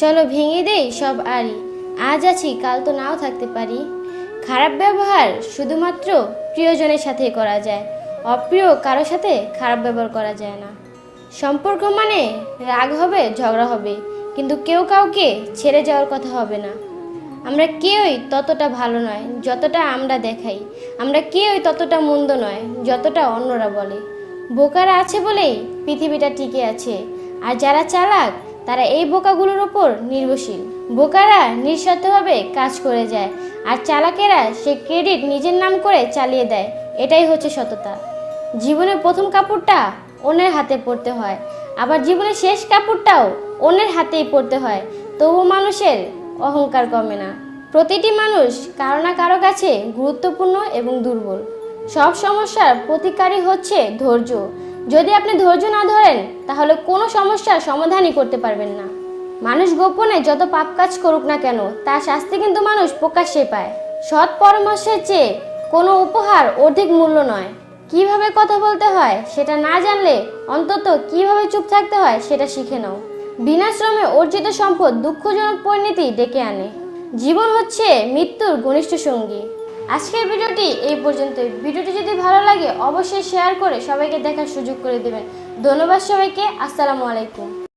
চলো ভেঙে দেই সব আড়ি। আজ আছি, কাল তো নাও থাকতে পারি। খারাপ ব্যবহার শুধুমাত্র প্রিয়জনের সাথে করা যায়। অপ্রিয় কারোর সাথে খারাপ ব্যবহার করা যায় না। সম্পর্ক মানে রাগ হবে, ঝগড়া হবে। কিন্তু কেউ কাউকে ছেড়ে যাওয়ার কথা হবে না। আমরা কেউই ততটা ভালো নয় যতটা আমরা দেখাই। আমরা কেউই ততটা মন্দ নয় যতটা অন্যরা বলে। বোকারা আছে বলেই পৃথিবীটা টিকে আছে। আর যারা চালাক তারা এই বোকাগুলোর ওপর নির্ভরশীল। বোকারা নিঃস্বার্থভাবে কাজ করে যায়, আর চালাকেরা সে ক্রেডিট নিজের নাম করে চালিয়ে দেয়। এটাই হচ্ছে সততা। জীবনের প্রথম কাপড়টা অন্যের হাতে পড়তে হয়, আবার জীবনের শেষ কাপড়টাও অন্যের হাতেই পড়তে হয়। তবু মানুষের অহংকার কমে না। প্রতিটি মানুষ কারও না কারও কাছে গুরুত্বপূর্ণ এবং দুর্বল। সব সমস্যার প্রতিকারী হচ্ছে ধৈর্য। যদি আপনি ধৈর্য না ধরেন, তাহলে কোনো সমস্যার সমাধানই করতে পারবেন না। মানুষ গোপনে যত পাপ কাজ করুক না কেন, তার শাস্তি কিন্তু মানুষ প্রকাশ্যে পায়। সৎ পরামর্শের চেয়ে কোনো উপহার অধিক মূল্য নয়। কীভাবে কথা বলতে হয়, সেটা না জানলে অন্তত কীভাবে চুপ থাকতে হয়, সেটা শিখে নাও। বিনা শ্রমে অর্জিত সম্পদ দুঃখজনক পরিণতি ডেকে আনে। জীবন হচ্ছে মৃত্যুর ঘনিষ্ঠ সঙ্গী। আজকের ভিডিওটি এই পর্যন্তই। ভিডিওটি যদি ভালো লাগে, অবশ্যই শেয়ার করে সবাইকে দেখার সুযোগ করে দেবেন। ধন্যবাদ সবাইকে। আসসালামু আলাইকুম।